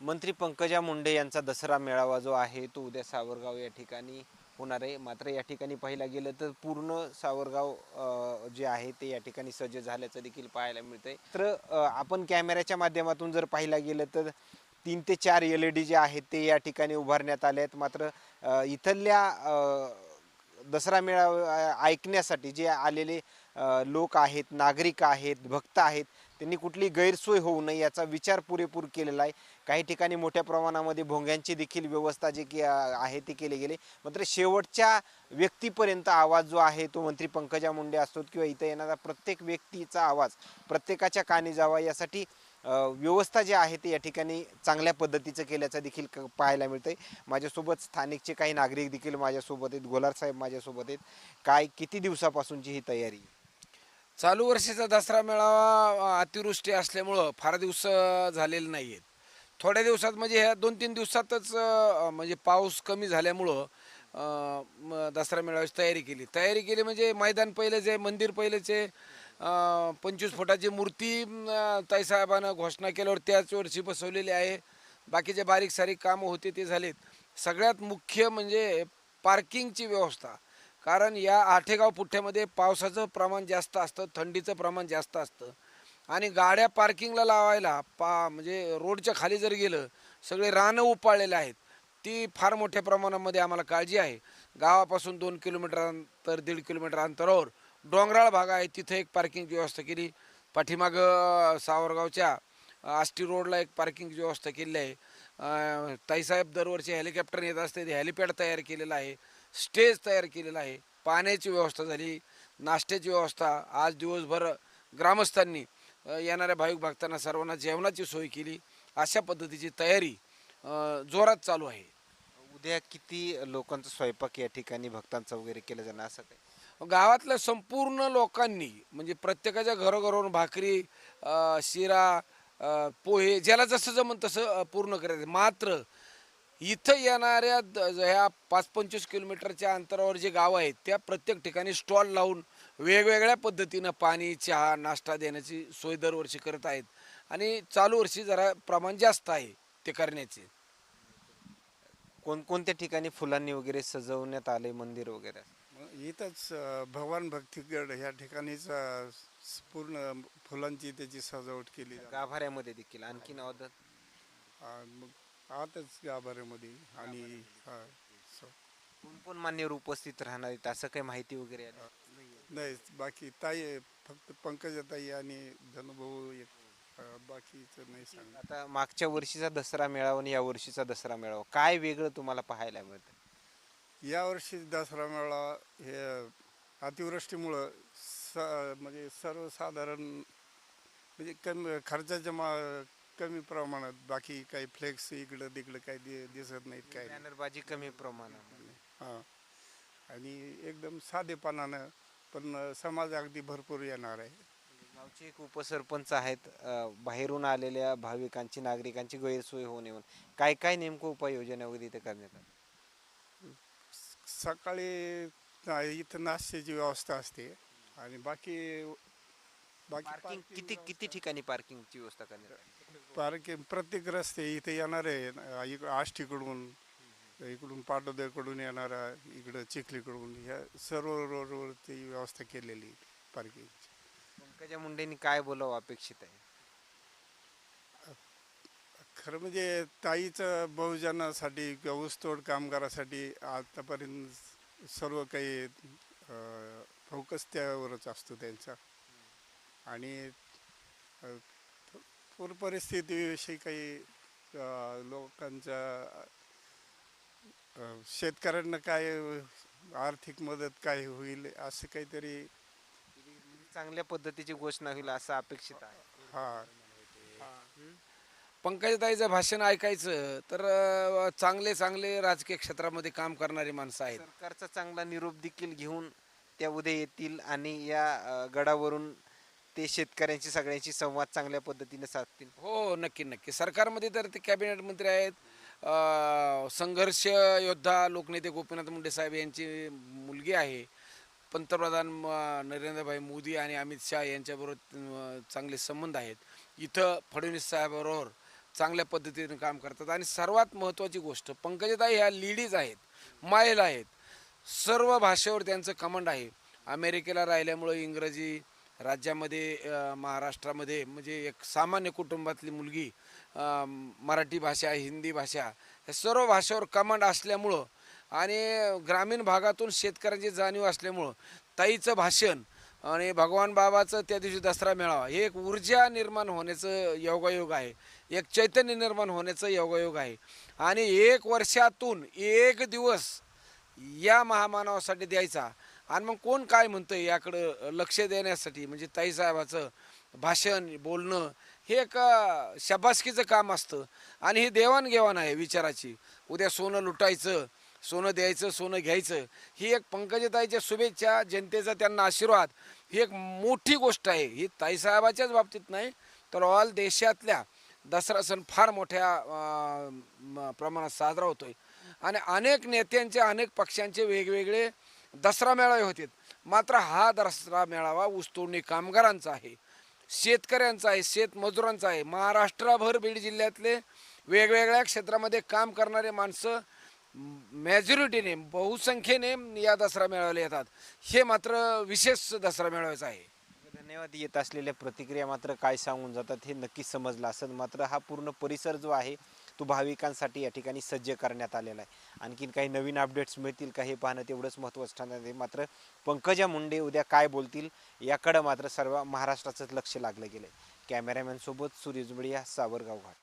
मंत्री पंकजा मुंडे यांचा दसरा मेळावा जो आहे तो उद्या सावरगाव या ठिकाणी होणार आहे. मात्र या ठिकाणी पाहिला गेलं तर पूर्ण सावरगाव जे आहे ते या ठिकाणी सज्ज झाल्याचं देखील पाहायला मिळतंय. तर आपण कॅमेऱ्याच्या माध्यमातून जर पाहिला गेलं तर तीन ते चार एल ई डी जे आहेत ते या ठिकाणी उभारण्यात आले आहेत. मात्र इथल्या दसरा मेळावा ऐकण्यासाठी जे आलेले लोक आहेत नागरिक आहेत भक्त आहेत त्यांनी कुठली गैरसोय होऊ नये याचा विचार पुरेपूर केलेला आहे. काही ठिकाणी मोठ्या प्रमाणामध्ये भोंग्यांची देखील व्यवस्था जी की आहे ती केली गेली. मात्र शेवटच्या व्यक्तीपर्यंत आवाज जो आहे तो मंत्री पंकजा मुंडे असतो किंवा इथं येणारा प्रत्येक व्यक्तीचा आवाज प्रत्येकाच्या कानी जावा यासाठी व्यवस्था जी आहे ती या ठिकाणी चांगल्या पद्धतीचं केल्याचं देखील क- पाहायला आहे माझ्यासोबत स्थानिकचे काही नागरिक देखील माझ्यासोबत आहेत. गोलार साहेब माझ्यासोबत आहेत. काय किती दिवसापासूनची ही तयारी? चालू वर्षीचा दसरा मेळावा अतिवृष्टी असल्यामुळं फार दिवस झालेले नाही आहेत थोड्या दिवसात म्हणजे ह्या दोन तीन दिवसातच म्हणजे पाऊस कमी झाल्यामुळं दसरा मेळाव्याची तयारी केली. तयारी केली म्हणजे मैदान पहिलेच आहे मंदिर पहिलेच आहे पंचवीस फुटाची मूर्ती ताईसाहेबानं घोषणा केल्यावर त्याच वर्षी बसवलेली आहे. बाकीचे बारीक सारीक कामं होते ते झालेत. सगळ्यात मुख्य म्हणजे पार्किंगची व्यवस्था. कारण या आठेगाव पुठ्ठ्यामध्ये पावसाचं प्रमाण जास्त असतं थंडीचं प्रमाण जास्त असतं. आणि गाड्या पार्किंगला लावायला पा म्हणजे रोडच्या खाली जर गेलं सगळे रानं उपाळलेले आहेत. ती फार मोठ्या प्रमाणामध्ये आम्हाला काळजी आहे. गावापासून दोन किलोमीटर अंतर दीड किलोमीटर अंतरावर डोंगराळ भाग आहे. तिथे एक पार्किंगची व्यवस्था केली. पाठीमागं सावरगावच्या आष्टी रोडला एक पार्किंगची व्यवस्था केलेली आहे. ताईसाहेब दरवर्षी हेलिकॉप्टर येत असते. ते हेलिपॅड तयार केलेलं आहे. स्टेज तयार केलेला आहे. पाण्याची व्यवस्था झाली नाश्त्याची व्यवस्था आज दिवसभर ग्रामस्थांनी येणाऱ्या भाविक भक्तांना सर्वांना जेवणाची सोय केली. अशा पद्धतीची तयारी जोरात चालू आहे. उद्या किती लोकांचा स्वयंपाक या ठिकाणी भक्तांचा वगैरे केलं जाणार असं काय? गावातल्या संपूर्ण लोकांनी म्हणजे प्रत्येकाच्या घरोघरून भाकरी शिरा पोहे ज्याला जसं जमन तसं पूर्ण करायचं मात्र इथं येणाऱ्या ह्या पाच पंचवीस किलोमीटरच्या अंतरावर जे गावं आहेत त्या प्रत्येक ठिकाणी स्टॉल लावून वेगवेगळ्या पद्धतीनं पाणी चहा नाश्ता देण्याची सोय दरवर्षी करत आहेत. आणि चालू वर्षी जरा प्रमाण जास्त आहे ते करण्याचे. कोणकोणत्या ठिकाणी फुलांनी वगैरे सजवण्यात आले मंदिर वगैरे? इथंच भगवान भक्तीगड ह्या ठिकाणीच पूर्ण फुलांची त्याची सजावट केली. गाभाऱ्यामध्ये देखील आणखीन अवधान आ, मग आतच गाभाऱ्यामध्ये आणि हा, स- कोण कोण मान्यवर उपस्थित राहणार आहेत? असं काही माहिती वगैरे आली? नाही बाकी ताई आहे, फक्त पंकजा ताई आणि धनुभाऊ एक बाकीचं नाही सांग आता मागच्या वर्षीचा दसरा मेळावा आणि या वर्षीचा दसरा मेळावा. काय वेगळं तुम्हाला पाहायला मिळतं? यावर्षी दसरा मेळा हे अतिवृष्टीमुळं स म्हणजे सर्वसाधारण म्हणजे कमी खर्चाच्या मा कमी प्रमाणात बाकी काही फ्लेक्स इकडं तिकडं काही दि दिसत नाहीत काही नाही. बॅनरबाजी कमी प्रमाणामध्ये हां. आणि एकदम साधेपणानं पण समाज अगदी भरपूर येणार आहे. गावचे एक उपसरपंच आहेत अं, बाहेरून आलेल्या भाविकांची नागरिकांची गैरसोय होऊ नये म्हणून काय काय नेमकं उपाययोजना वगैरे इथे करण्यात आल्या सकाळी ना- इथं नाश्त्याची व्यवस्था असते. आणि बाकी बाकी पार्किंग किती किती ठिकाणी पार्किंगची व्यवस्था करण्यात आली? पार्किंग प्रत्येक रस्ते इथे येणारे इकडं आष्टीकडून इकडून पाटोद्याकडून येणारा इकडं चिखलीकडून ह्या सर्व रोडवरती व्यवस्था केलेली पार्किंगची पंकजा मुंडेंनी काय बोलावं अपेक्षित आहे? खरं म्हणजे ताईचं बहुजनासाठी किंवा ऊसतोड कामगारासाठी आतापर्यंत सर्व काही फोकस त्यावरच असतो त्यांचा. आणि पूर परिस्थितीविषयी काही अ, लोकांच्या अ, शेतकऱ्यांना काय आर्थिक मदत काय होईल असं काहीतरी चांगल्या पद्धतीची घोषणा होईल असं अपेक्षित आहे. हा. पंकजताईचं भाषण ऐकायचं तर अ, चांगले चांगले राजकीय क्षेत्रामध्ये काम करणारी माणसं आहेत. सरकारचा चांगला निरोप देखील घेऊन त्या उद्या येतील आणि या अ, गडावरून ते शेतकऱ्यांची सगळ्यांशी संवाद चांगल्या पद्धतीने साधतील. हो नक्की नक्की. सरकारमध्ये तर ते कॅबिनेट मंत्री आहेत. अ, संघर्ष योद्धा लोकनेते गोपीनाथ मुंडे साहेब यांची मुलगी आहे. पंतप्रधान म, नरेंद्रभाई मोदी आणि अमित शहा यांच्याबरोबर अ, चांगले संबंध आहेत. इथं फडणवीस साहेबाबरोबर चांगल्या पद्धतीने काम करतात. आणि सर्वात महत्त्वाची गोष्ट पंकजताई ह्या लेडीज आहेत मायल आहेत. सर्व भाषेवर त्यांचं कमांड आहे. अमेरिकेला राहिल्यामुळं इंग्रजी राज्यामध्ये महाराष्ट्रामध्ये म्हणजे एक सामान्य कुटुंबातली मुलगी मराठी भाषा हिंदी भाषा या सर्व भाषेवर कमांड असल्यामुळं आणि ग्रामीण भागातून शेतकऱ्यांची जाणीव असल्यामुळं ताईचं भाषण आणि भगवान बाबाचं त्या दिवशी दसरा मेळावा हे एक ऊर्जा निर्माण होण्याचं योगायोग आहे. एक चैतन्य निर्माण होण्याचं योगायोग आहे. आणि एक वर्षातून एक दिवस या महामानवासाठी द्यायचा. आणि मग कोण काय म्हणतं याकडं लक्ष देण्यासाठी? म्हणजे ताईसाहेबाचं भाषण बोलणं हे एक शबासकीचं शाबासकीचं काम असतं. आणि ही देवाणघेवाण आहे विचाराची. उद्या सोनं लुटायचं सोनं द्यायचं सोनं घ्यायचं ही एक पंकजताईच्या शुभेच्छा जनतेचा त्यांना आशीर्वाद ही एक मोठी गोष्ट आहे. ही ताईसाहेबाच्याच बाबतीत नाही तर ऑल देशातल्या दसरा सण फार मोठ्या म- प्रमाणात साजरा होतोय. आणि अनेक नेत्यांचे अनेक पक्षांचे वेगवेगळे दसरा मेळावे होते मात्र हा दसरा मेळावा ऊसतोडणी कामगारांचा आहे. शेतकऱ्यांचा आहे शेतमजुरांचा आहे. महाराष्ट्राभर बीड जिल्ह्यातले वेगवेगळ्या क्षेत्रामध्ये काम करणारे माणसं मेजॉरिटीने बहुसंख्येने या दसरा मेळाव्याला येतात. हे मात्र विशेष दसरा मेळाव्याचा आहे. धन्यवाद. येत असलेल्या प्रतिक्रिया मात्र काय सांगून जातात हे नक्कीच समजलं असं मात्र हा पूर्ण परिसर जो आहे तो भाविकांसाठी या ठिकाणी सज्ज करण्यात आलेला आहे. आणखीन काही नवीन अपडेट्स मिळतील का हे पाहणं तेवढंच महत्त्वाचं ठरणार आहे. मात्र पंकजा मुंडे उद्या काय बोलतील याकडं मात्र सर्व महाराष्ट्राचंच लक्ष लागलं गेलं आहे कॅमेरामॅनसोबत सूर्य जुबडिया सावरगाव घाट.